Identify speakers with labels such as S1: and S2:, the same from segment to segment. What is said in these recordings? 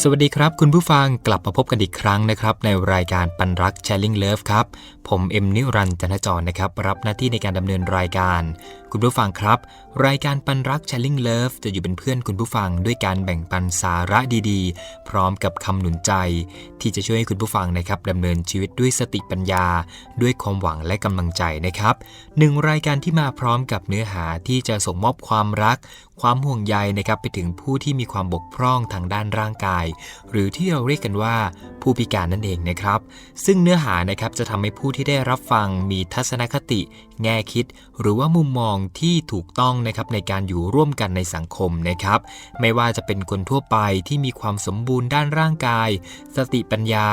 S1: สวัสดีครับ คุณผู้ฟังกลับมาพบกันอีกครั้งนะครับ ในรายการปันรัก Sharing Love ครับ ผมเอ็มนิรันจันทจรนะครับ รับหน้าที่ในการดำเนินรายการ คุณผู้ฟังครับ รายการปันรัก Sharing Love จะอยู่เป็นเพื่อนคุณผู้ฟังด้วยการแบ่งปันสาระดีๆ พร้อมกับคำหนุนใจ ที่จะช่วยให้คุณผู้ฟังนะครับดำเนินชีวิตด้วยสติปัญญา ด้วยความหวังและกำลังใจนะครับหนึ่งรายการที่มาพร้อมกับเนื้อหาที่จะส่งมอบความรักความห่วงใยนะครับไปถึงผู้ที่มีความบกพร่องทางด้านร่างกาย หรือที่เราเรียกกันว่าผู้พิการนั่นเองนะครับ ซึ่งเนื้อหานะครับจะทำให้ผู้ที่ได้รับฟังมีทัศนคติ แง่คิด หรือว่ามุมมองที่ถูกต้องนะครับในการอยู่ร่วมกันในสังคมนะครับ ไม่ว่าจะเป็นคนทั่วไปที่มีความสมบูรณ์ด้านร่างกาย สติปัญญา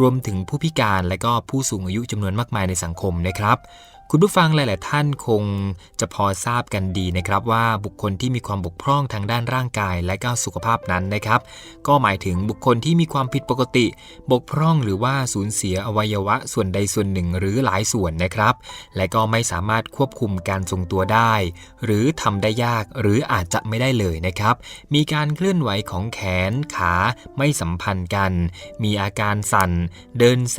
S1: รวมถึงผู้พิการและก็ผู้สูงอายุจำนวนมากมายในสังคมนะครับ คุณผู้ฟังหลาย ๆ ท่านคงจะพอทราบกันดีนะครับว่าบุคคลที่มีความบกพร่องทางด้านร่างกายและก็สุขภาพนั้นนะครับ ก็หมายถึงบุคคลที่มีความผิดปกติ บกพร่องหรือว่าสูญเสียอวัยวะส่วนใดส่วนหนึ่งหรือหลายส่วนนะครับ และก็ไม่สามารถควบคุมการทรงตัวได้ หรือทำได้ยากหรืออาจจะไม่ได้เลยนะครับ มีการเคลื่อนไหวของแขนขาไม่สัมพันธ์กัน มีอาการสั่น เดินเซ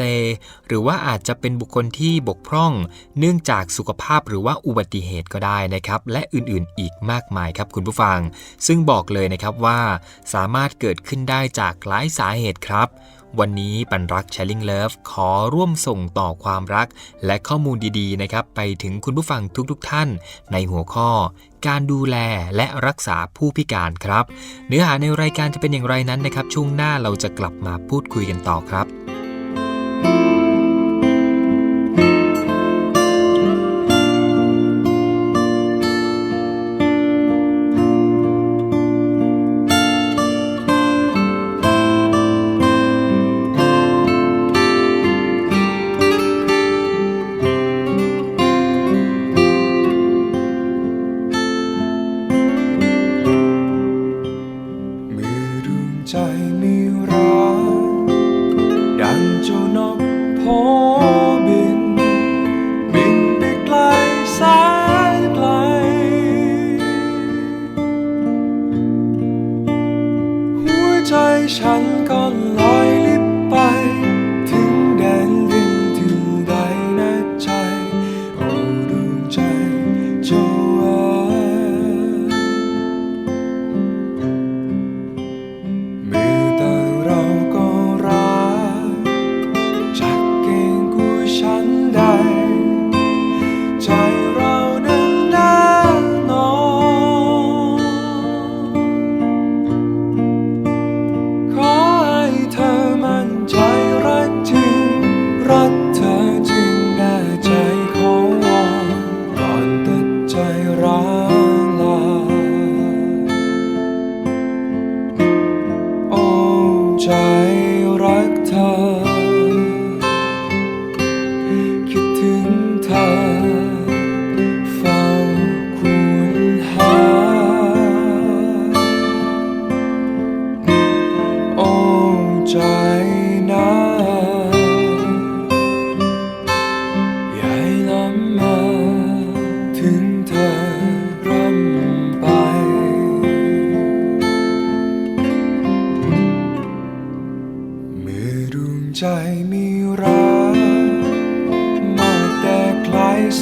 S1: หรือว่าอาจจะเป็นบุคคลที่บกพร่องเนื่องจากสุขภาพหรือว่าอุบัติเหตุก็ได้นะครับ และอื่นๆอีกมากมายครับคุณผู้ฟัง ซึ่งบอกเลยนะครับว่าสามารถเกิดขึ้นได้จากหลายสาเหตุครับ วันนี้ปันรัก Sharing Love ขอร่วมส่งต่อความรัก และข้อมูลดีๆนะครับ ไปถึงคุณผู้ฟังทุกๆท่าน ในหัวข้อการดูแลและรักษาผู้พิการครับ เนื้อหาในรายการจะเป็นอย่างไรนั้นนะครับ ช่วงหน้าเราจะกลับมาพูดคุยกันต่อครับ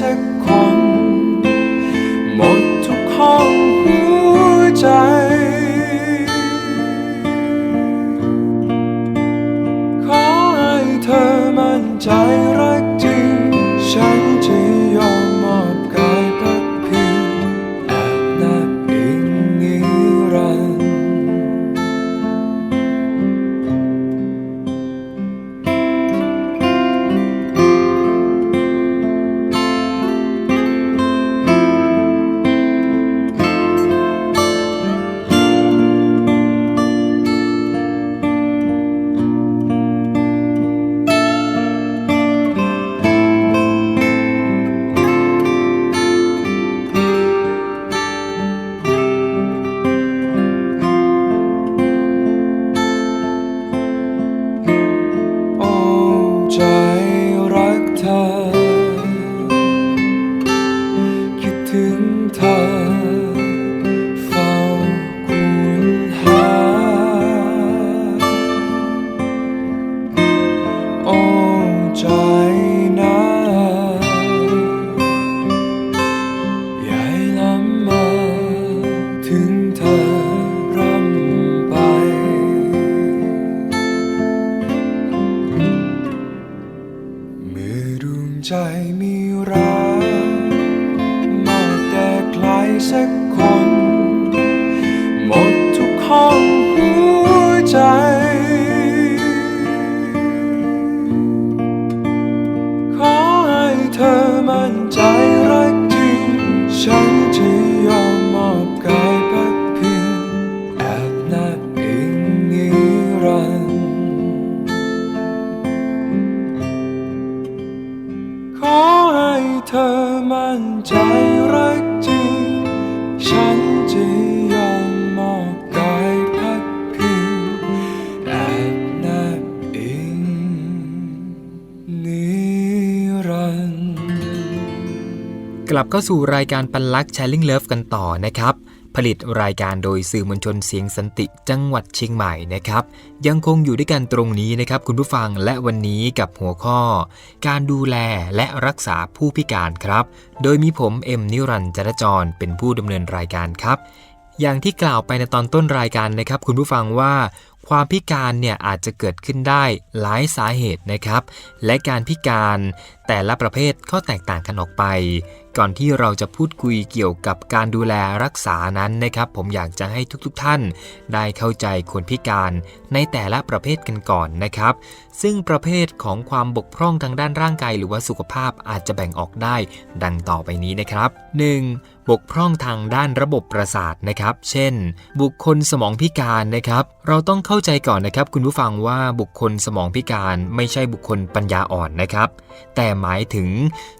S2: ร ลับเข้าสู่รายการปัน
S1: ลักแชร์ลิงเลิฟกันต่อนะครับ ผลิตรายการโดยสื่อมวลชนเสียงสันติจังหวัดเชียงใหม่นะครับ ยังคงอยู่ด้วยกันตรงนี้นะครับ คุณผู้ฟังและวันนี้กับหัวข้อ การดูแลและรักษาผู้พิการครับ โดยมีผมเอ็มนิรันจรจรเป็นผู้ดำเนินรายการครับ อย่างที่กล่าวไปในตอนต้นรายการนะครับ คุณผู้ฟังว่า ความพิการเนี่ยอาจจะเกิดขึ้นได้หลายสาเหตุนะครับ และการพิการแต่ละประเภทก็แตกต่างกันออกไป ก่อนที่เราจะพูดคุยเกี่ยวกับการดูแลรักษานั้นนะครับ ผมอยากจะให้ทุกๆทท่าน ได้เข้าใจคนพิการในแต่ละประเภทกันก่อนนะครับ ซึ่งประเภทของความบกพร่องทางด้านร่างกาย หรือว่าสุขภาพอาจจะแบ่งออกได้ดังต่อไปนี้นะครับ 1. บกพร่องทางด้านระบบประสาทนะครับ เช่น บุคคลสมองพิการนะครับ เราต้องเข้าใจก่อนนะครับ คุณผู้ฟังว่าบุคคลสมองพิการไม่ใช่บุคคลปัญญาอ่อนนะครับ แต่หมายถึง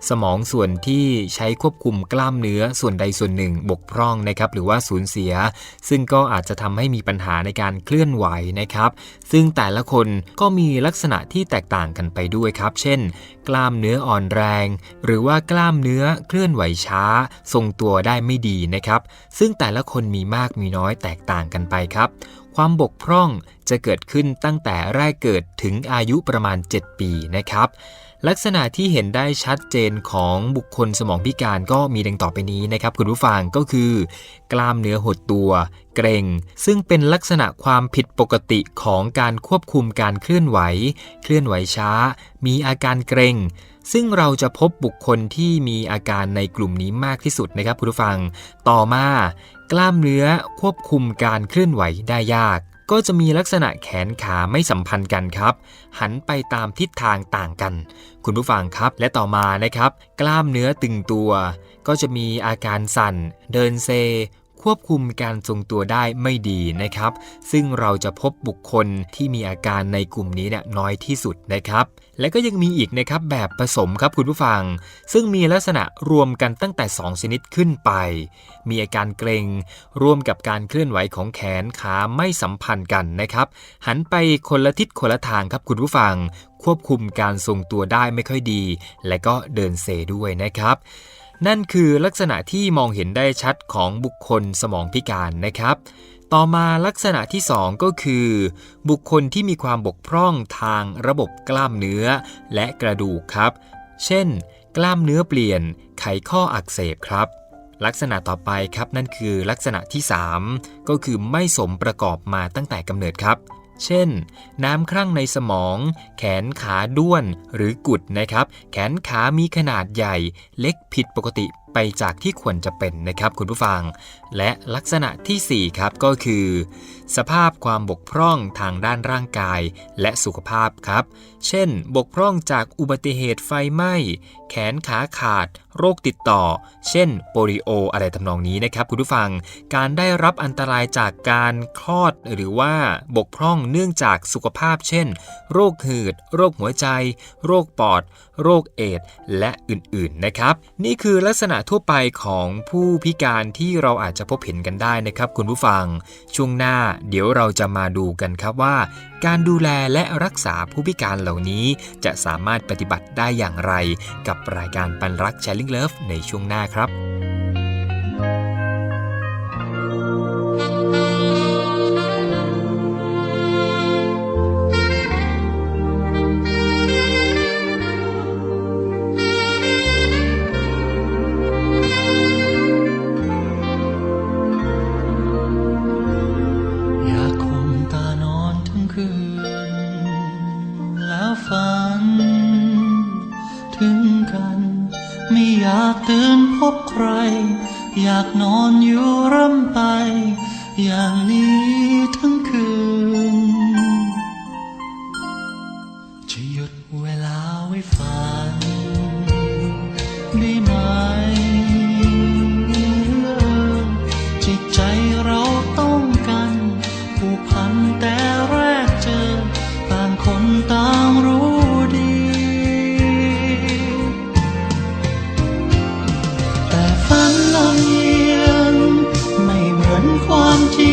S1: สมองส่วนที่ใช้ควบคุมกล้ามเนื้อส่วนใดส่วนหนึ่ง บกพร่องนะครับ หรือว่าสูญเสีย ซึ่งก็อาจจะทำให้มีปัญหาในการเคลื่อนไหวนะครับ ซึ่งแต่ละคนก็มีลักษณะที่แตกต่างกันไปด้วยครับ เช่น กล้ามเนื้ออ่อนแรง หรือว่ากล้ามเนื้อเคลื่อนไหวช้า ทรงตัวได้ไม่ดีนะครับ ซึ่งแต่ละคนมีมากมีน้อยแตกต่างกันไปครับ ความบกพร่องจะเกิดขึ้นตั้งแต่แรกเกิดถึงอายุประมาณ 7 ปีนะครับ ลักษณะที่เห็นได้ชัดเจนของบุคคลสมองพิการก็มีดังต่อไปนี้นะครับ คุณผู้ฟังก็คือ กล้ามเนื้อหดตัว เกร็ง ซึ่งเป็นลักษณะความผิดปกติของการควบคุมการเคลื่อนไหว เคลื่อนไหวช้า มีอาการเกร็งซึ่งเราจะพบบุคคลที่มีอาการในกลุ่มนี้มากที่สุดนะครับคุณผู้ฟัง ต่อมา กล้ามเนื้อควบคุมการเคลื่อนไหวได้ยาก ก็จะมีลักษณะแขนขาไม่สัมพันธ์กันครับ หันไปตามทิศทางต่างกัน คุณผู้ฟังครับ และต่อมานะครับ กล้ามเนื้อตึงตัว ก็จะมีอาการสั่น เดินเซ ควบคุมการทรงตัวได้ไม่ดีนะครับ ซึ่งเราจะพบบุคคลที่มีอาการในกลุ่มนี้เนี่ยน้อยที่สุดนะครับ และก็ยังมีอีกนะครับแบบผสมครับคุณผู้ฟัง ซึ่งมีลักษณะรวมกันตั้งแต่ 2 ชนิดขึ้นไป มีอาการเกร็ง ร่วมกับการเคลื่อนไหวของแขนขาไม่สัมพันธ์กันนะครับ หันไปคนละทิศคนละทางครับคุณผู้ฟัง ควบคุมการทรงตัวได้ไม่ค่อยดี และก็เดินเซด้วยนะครับ นั่นคือลักษณะที่มองเห็นได้ชัดของบุคคลสมองพิการนะครับ ต่อมาลักษณะที่ 2 ก็คือ บุคคลที่มีความบกพร่องทางระบบกล้ามเนื้อและกระดูกครับ เช่น กล้ามเนื้อเปลี่ยน ไขข้ออักเสบครับ ลักษณะต่อไปครับนั่นคือลักษณะที่ 3 ก็คือไม่สมประกอบมาตั้งแต่กำเนิดครับ เช่น น้ำครั่งในสมอง แขนขาด้วนหรือกุดนะครับ แขนขามีขนาดใหญ่ เล็กผิดปกติไปจากที่ควรจะเป็นนะครับคุณผู้ฟัง และลักษณะทีสี่4 ครับก็คือ สภาพความบกพร่องทางด้านร่างกายและสุขภาพครับ เช่น บกพร่องจากอุบัติเหตุไฟไหม้ แขนขาขาด โรคติดต่อ เช่นโปลิโอ อะไรทำนองนี้นะครับคุณผู้ฟัง การได้รับอันตรายจากการคลอดหรือว่าบกพร่องเนื่องจากสุขภาพ เช่น โรคหืด โรคหัวใจ โรคปอด โรคเอดและอื่นๆนะครับ นี่คือลักษณะทั่วไปของผู้พิการที่เราอาจจะพบเห็นกันได้นะครับ คุณผู้ฟัง ช่วงหน้าเดี๋ยวเราจะมาดูกันครับว่า การดูแลและรักษาผู้พิการเหล่านี้จะสามารถปฏิบัติได้อย่างไรกับรายการปันรักแชร์
S3: ลิงเลิฟในช่วงหน้าครับ เราต้องกัน ผูกพันแต่แรกเจอ ต่างคนต่างรู้ดี แต่ฝันลำเอียงไม่เหมือนความจริง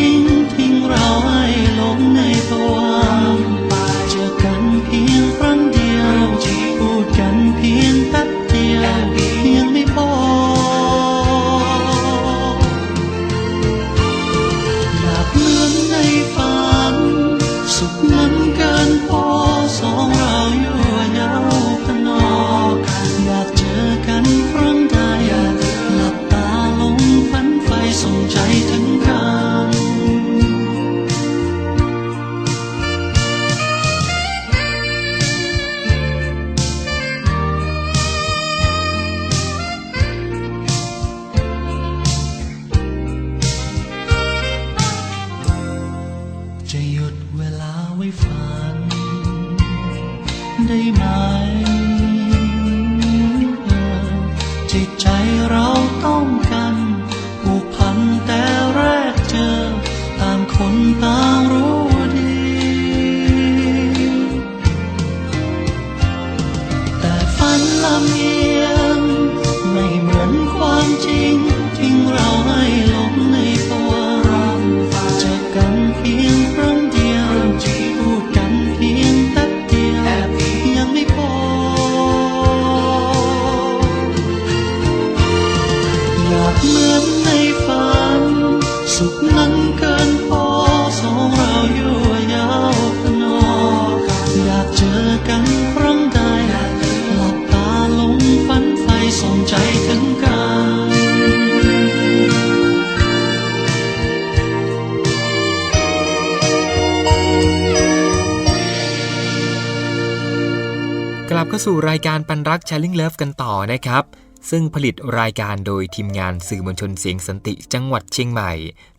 S3: ทิ้ง
S1: สู่รายการปันรัก Sharing Love กันต่อนะครับ ซึ่งผลิตรายการโดยทีมงานสื่อมวลชนเสียงสันติจังหวัดเชียงใหม่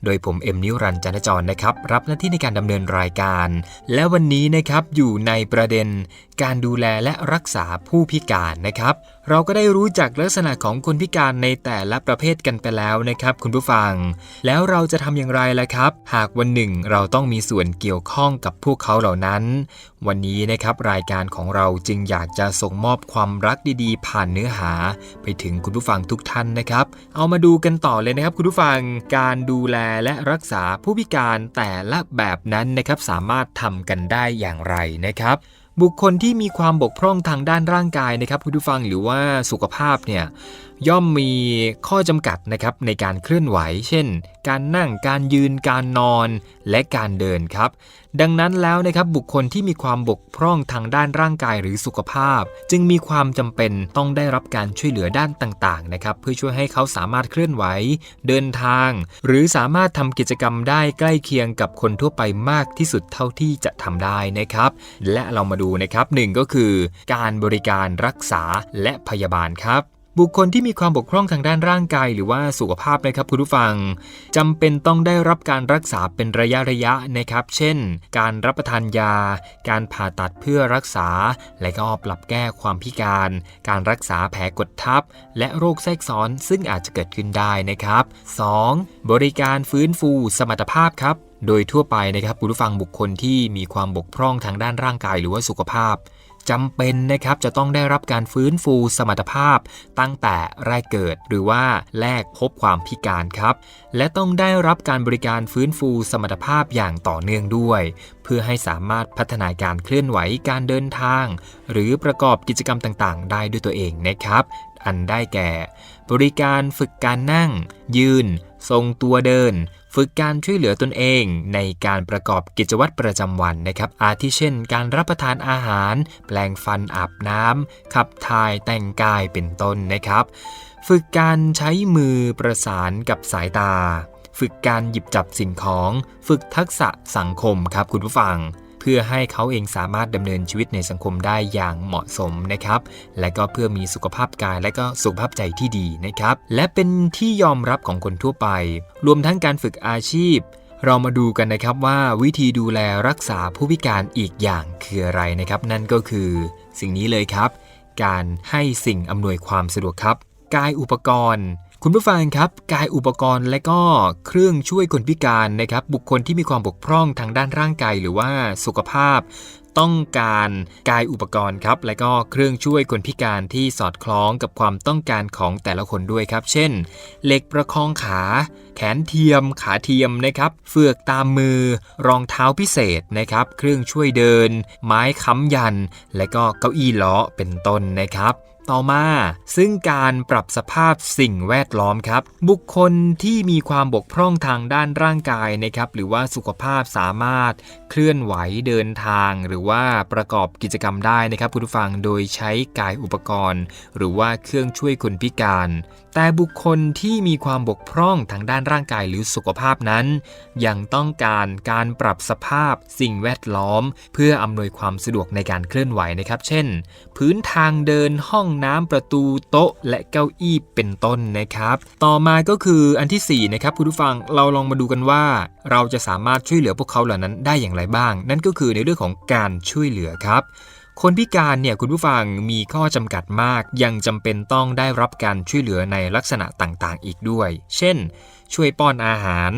S1: โดยผมเอ็มนิวรันจันทจรนะครับ รับหน้าที่ในการดำเนินรายการ และวันนี้นะครับอยู่ในประเด็น การดูแลและรักษาผู้พิการนะครับ เราก็ได้รู้จักลักษณะของคนพิการในแต่ละประเภทกันไปแล้วนะครับคุณผู้ฟัง แล้วเราจะทำอย่างไรล่ะครับ หากวันหนึ่งเราต้องมีส่วนเกี่ยวข้องกับพวกเขาเหล่านั้น วันนี้นะครับรายการของเราจึงอยากจะส่งมอบความรักดีๆ ผ่านเนื้อหา ไปถึงคุณผู้ฟังทุกท่านนะครับ เอามาดูกันต่อเลยนะครับคุณผู้ฟังการดูแลและรักษาผู้พิการแต่ละแบบนั้นนะครับสามารถทำกันได้อย่างไรนะครับ บุคคลที่มีความบกพร่องทางด้านร่างกายนะครับคุณผู้ฟังหรือว่าสุขภาพเนี่ย ย่อมมีข้อจำกัดนะครับในการเคลื่อนไหว เช่น การนั่งการยืนการนอนและการเดินครับ ดังนั้นแล้วนะครับบุคคลที่มีความบกพร่องทางด้านร่างกายหรือสุขภาพ จึงมีความจำเป็นต้องได้รับการช่วยเหลือด้านต่างๆนะครับเพื่อช่วยให้เขาสามารถเคลื่อนไหว เดินทาง หรือสามารถทำกิจกรรมได้ใกล้เคียงกับคนทั่วไปมากที่สุดเท่าที่จะทำได้นะครับ และเรามาดูนะครับหนึ่งก็คือ การบริการรักษาและพยาบาลครับ บุคคลที่มีความบกพร่องทางด้านร่างกายหรือว่าสุขภาพนะครับคุณผู้ฟังจำเป็นต้องได้รับการรักษาเป็นระยะระยะนะครับ เช่น การรับประทานยา การผ่าตัดเพื่อรักษา และก็ปรับแก้ความพิการ การรักษาแผลกดทับ และโรคแทรกซ้อนซึ่งอาจจะเกิดขึ้นได้นะครับ 2. บริการฟื้นฟูสมรรถภาพครับโดยทั่วไปนะครับคุณผู้ฟังบุคคลที่มีความบกพร่องทางด้านร่างกายหรือว่าสุขภาพ จำเป็นนะครับจะต้องได้รับการฟื้นฟูสมรรถภาพ ตั้งแต่แรกเกิดหรือว่าแรกพบความพิการครับ และต้องได้รับการบริการฟื้นฟูสมรรถภาพอย่างต่อเนื่องด้วย เพื่อให้สามารถพัฒนาการเคลื่อนไหวการเดินทาง หรือประกอบกิจกรรมต่างๆ ได้ด้วยตัวเองนะครับ อันได้แก่ บริการฝึกการนั่ง ยืน ทรงตัวเดิน ฝึกการช่วยเหลือตนเองในการประกอบกิจวัตรประจำวันนะครับ อาทิเช่น การรับประทานอาหาร แปลงฟันอาบน้ำขับถ่ายแต่งกายเป็นต้นนะครับ ฝึกการใช้มือประสานกับสายตา ฝึกการหยิบจับสิ่งของ ฝึกทักษะสังคมครับคุณผู้ฟัง เพื่อให้เขาเองสามารถดำเนินชีวิตในสังคมได้อย่างเหมาะสมนะครับ และก็เพื่อมีสุขภาพกายและก็สุขภาพใจที่ดีนะครับ และเป็นที่ยอมรับของคนทั่วไป รวมทั้งการฝึกอาชีพเรามาดูกันนะครับว่าวิธีดูแลรักษาผู้พิการอีกอย่างคืออะไรนะครับ นั่นก็คือสิ่งนี้เลยครับ การให้สิ่งอำนวยความสะดวกครับ กายอุปกรณ์ คุณผู้ฟังครับกายอุปกรณ์และก็เครื่องช่วยคนพิการนะครับบุคคลที่มีความบกพร่องทางด้านร่างกายหรือว่าสุขภาพ ต้องการกายอุปกรณ์ครับและก็เครื่องช่วยคนพิการที่สอดคล้องกับความต้องการของแต่ละคนด้วยครับ เช่น เหล็กประคองขา แขนเทียม ขาเทียมนะครับเฟือกตามมือ รองเท้าพิเศษนะครับ เครื่องช่วยเดิน ไม้ค้ำยัน และก็เก้าอี้ล้อเป็นต้นนะครับ ต่อมาซึ่งการปรับสภาพสิ่งแวดล้อมครับ บุคคลที่มีความบกพร่องทางด้านร่างกายนะครับ หรือว่าสุขภาพสามารถเคลื่อนไหวเดินทาง หรือว่าประกอบกิจกรรมได้นะครับคุณผู้ฟังโดยใช้กายอุปกรณ์ หรือว่าเครื่องช่วยคนพิการ แต่บุคคลที่มีความบกพร่องทางด้านร่างกายหรือสุขภาพนั้น ยังต้องการการปรับสภาพสิ่งแวดล้อม เพื่ออำนวยความสะดวกในการเคลื่อนไหวนะครับ เช่น พื้นทางเดินห้องน้ำประตูโต๊ะ และเก้าอี้เป็นต้นนะครับ ต่อมาก็คืออันที่4นะครับคุณผู้ฟังเราลองมาดูกันว่า เราจะสามารถช่วยเหลือพวกเขาเหล่านั้นได้อย่างไรบ้าง นั่นก็คือในเรื่องของการช่วยเหลือครับ คนพิการเนี่ยคุณผู้ฟังมีข้อจำกัดมาก ยังจำเป็นต้องได้รับการช่วยเหลือในลักษณะต่างๆ อีกด้วย เช่น ช่วยป้อนอาหาร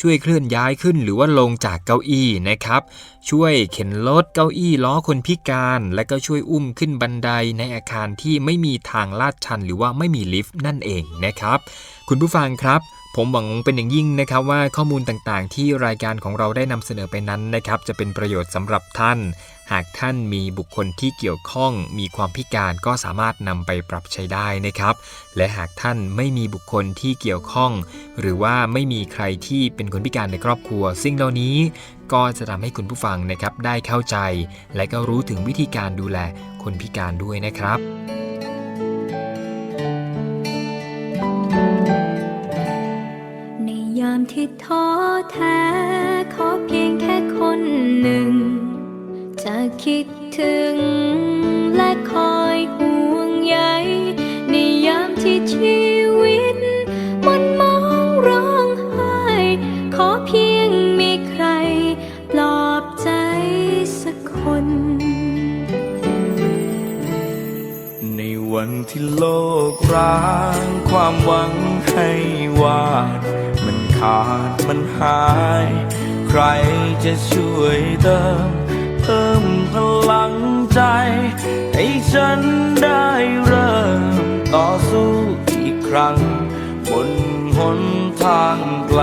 S1: ช่วยเคลื่อนย้ายขึ้นหรือว่าลงจากเก้าอี้นะครับ ช่วยเข็นรถเก้าอี้ล้อคนพิการ และก็ช่วยอุ้มขึ้นบันไดในอาคารที่ไม่มีทางลาดชัน หรือว่าไม่มีลิฟต์นั่นเองนะครับ คุณผู้ฟังครับผมหวังเป็นอย่างยิ่งนะครับว่าข้อมูลต่างๆ ที่รายการของเราได้นำเสนอไปนั้นนะครับ จะเป็นประโยชน์สำหรับท่าน หากท่านมีบุคคลที่เกี่ยวข้องมีความพิการก็สามารถนำไปปรับใช้ได้นะครับ และหากท่านไม่มีบุคคลที่เกี่ยวข้อง หรือว่าไม่มีใครที่เป็นคนพิการในครอบครัว สิ่งเหล่านี้ก็จะทำให้คุณผู้ฟังนะครับได้เข้าใจ และก็รู้ถึงวิธีการดูแลคนพิการด้วยนะครับ
S4: ในยามที่ท้อแท้ขอเพียงแค่คนหนึ่ง คิดถึงและคอยห่วงใยในยามที่ชีวิตมันมองร้องไห้ขอเพียงมีใครปลอบใจสักคน
S2: ในวันที่โลกร้างความหวังให้วาด มันขาดมันหาย ใครจะช่วยเติม ให้ฉันได้เริ่มต่อสู้อีกครั้ง บนหนทางไกล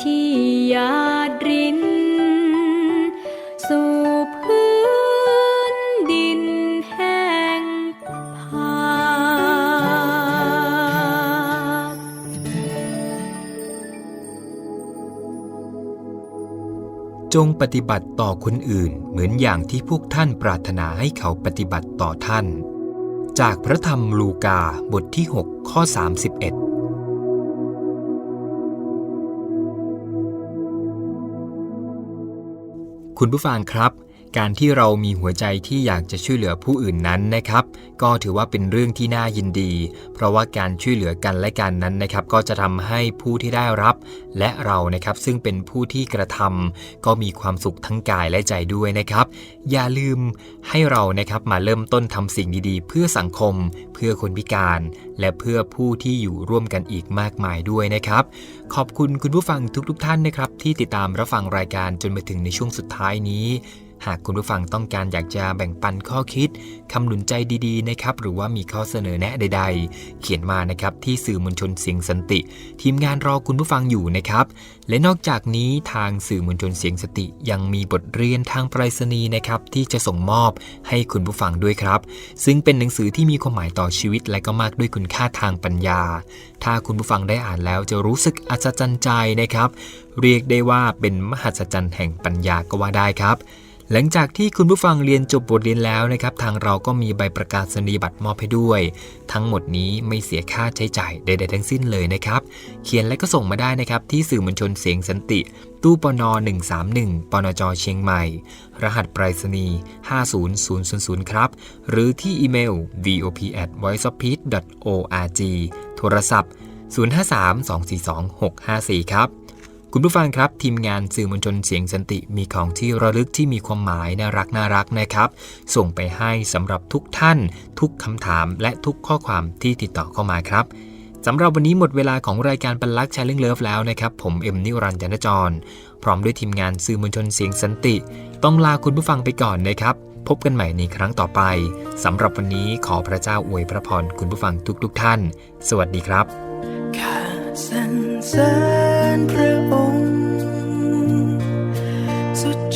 S4: ที่ห
S2: ยาด
S4: ริน สู่พื้นดินแห้งผาก
S1: จงปฏิบัติต่อคนอื่นเหมือนอย่างที่พวกท่านปรารถนาให้เขาปฏิบัติต่อท่าน จากพระธรรมลูกาบทที่ 6 ข้อ 31 คุณผู้ฟังครับ การที่เรามีหัวใจที่อยากจะช่วยเหลือผู้อื่นนั้นนะครับ ก็ถือว่าเป็นเรื่องที่น่ายินดี เพราะว่าการช่วยเหลือกันและกันนั้นนะครับ ก็จะทำให้ผู้ที่ได้รับ และเรานะครับซึ่งเป็นผู้ที่กระทำก็มีความสุขทั้งกายและใจด้วยนะครับ อย่าลืมให้เรานะครับมาเริ่มต้นทำสิ่งดีๆ เพื่อสังคม เพื่อคนพิการ และเพื่อผู้ที่อยู่ร่วมกันอีกมากมายด้วยนะครับ ขอบคุณคุณผู้ฟังทุกๆ ท่านนะครับ ที่ติดตามรับฟังรายการจนมาถึงในช่วงสุดท้ายนี้ หากคุณผู้ฟังต้องการอยากจะแบ่งปันข้อคิดคำหนุนใจดีๆนะครับหรือว่ามีข้อเสนอแนะใด ๆ เขียนมานะครับที่สื่อมวลชนเสียงสันติ ทีมงานรอคุณผู้ฟังอยู่นะครับและนอกจากนี้ทางสื่อมวลชนเสียงสติ ยังมีบทเรียนทางไปรษณีย์นะครับที่จะส่งมอบให้คุณผู้ฟังด้วยครับ ซึ่งเป็นหนังสือที่มีความหมายต่อชีวิต และก็มากด้วยคุณค่าทางปัญญา ถ้าคุณผู้ฟังได้อ่านแล้วจะรู้สึกอัศจรรย์ใจนะครับ เรียกได้ว่าเป็นมหัศจรรย์แห่งปัญญาก็ว่าได้ครับ หลังจากที่คุณผู้ฟังเรียนจบบทเรียนแล้วนะครับ ทางเราก็มีใบประกาศนียบัตรมอบให้ด้วย ทั้งหมดนี้ไม่เสียค่าใช้จ่ายใดๆทั้งสิ้นเลยนะครับ เขียนและก็ส่งมาได้นะครับ ที่สื่อมวลชนเสียงสันติ ตู้ปน 131 ปนจ เชียงใหม่ รหัสไปรษณีย์50000 ครับ หรือที่อีเมล vop voice of peace org โทรศัพท์ 053-242-654 ครับ คุณผู้ฟังครับ ทีมงานสื่อมวลชนเสียงสันติมีของที่ระลึกที่มีความหมายน่ารักน่ารักนะครับ ส่งไปให้สำหรับทุกท่าน ทุกคำถามและทุกข้อความที่ติดต่อเข้ามาครับสำหรับวันนี้หมดเวลาของรายการบรรลักษ์ชาเลนเลิฟแล้วนะครับ ผมเอ็มนิรันดร์จันทจร พร้อมด้วยทีมงานสื่อมวลชนเสียงสันติ ต้องลาคุณผู้ฟังไปก่อนนะครับ พบกันใหม่ในครั้งต่อไปสำหรับวันนี้ขอพระเจ้าอวยพระพรคุณผู้ฟังทุกๆทท่าน สวัสดีครับ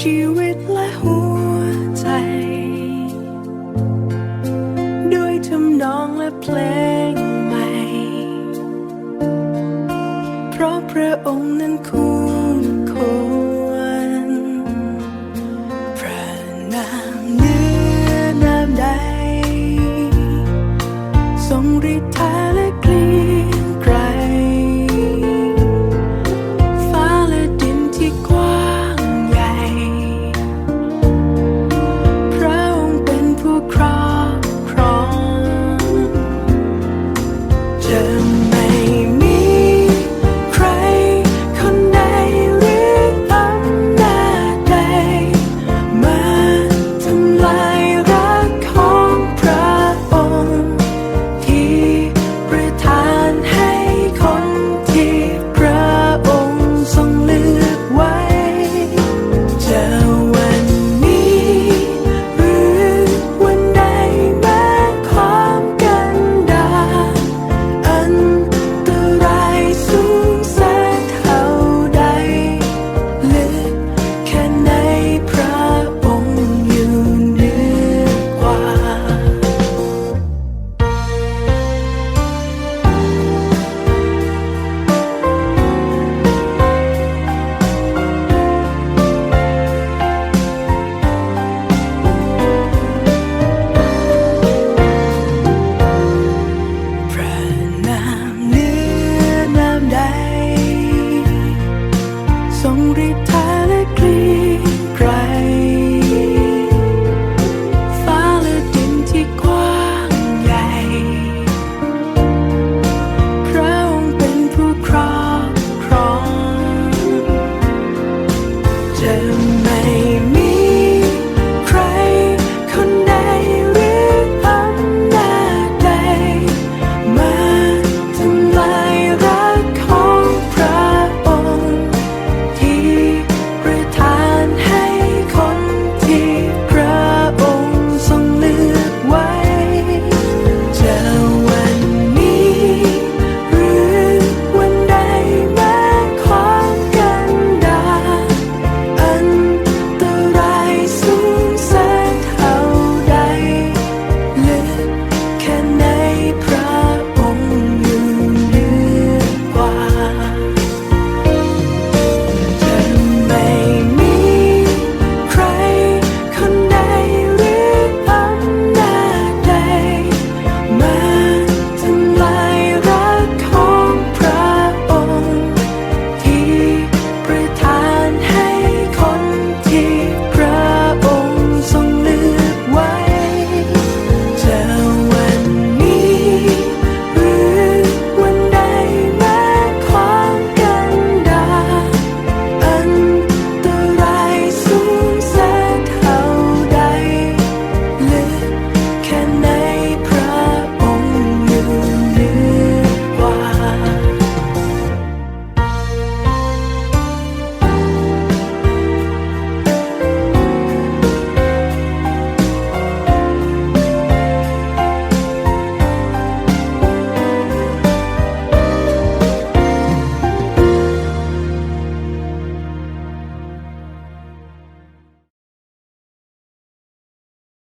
S2: ชีวิตและหัวใจ ด้วยทำนองและเพลงใหม่ เพราะพระองค์นั้น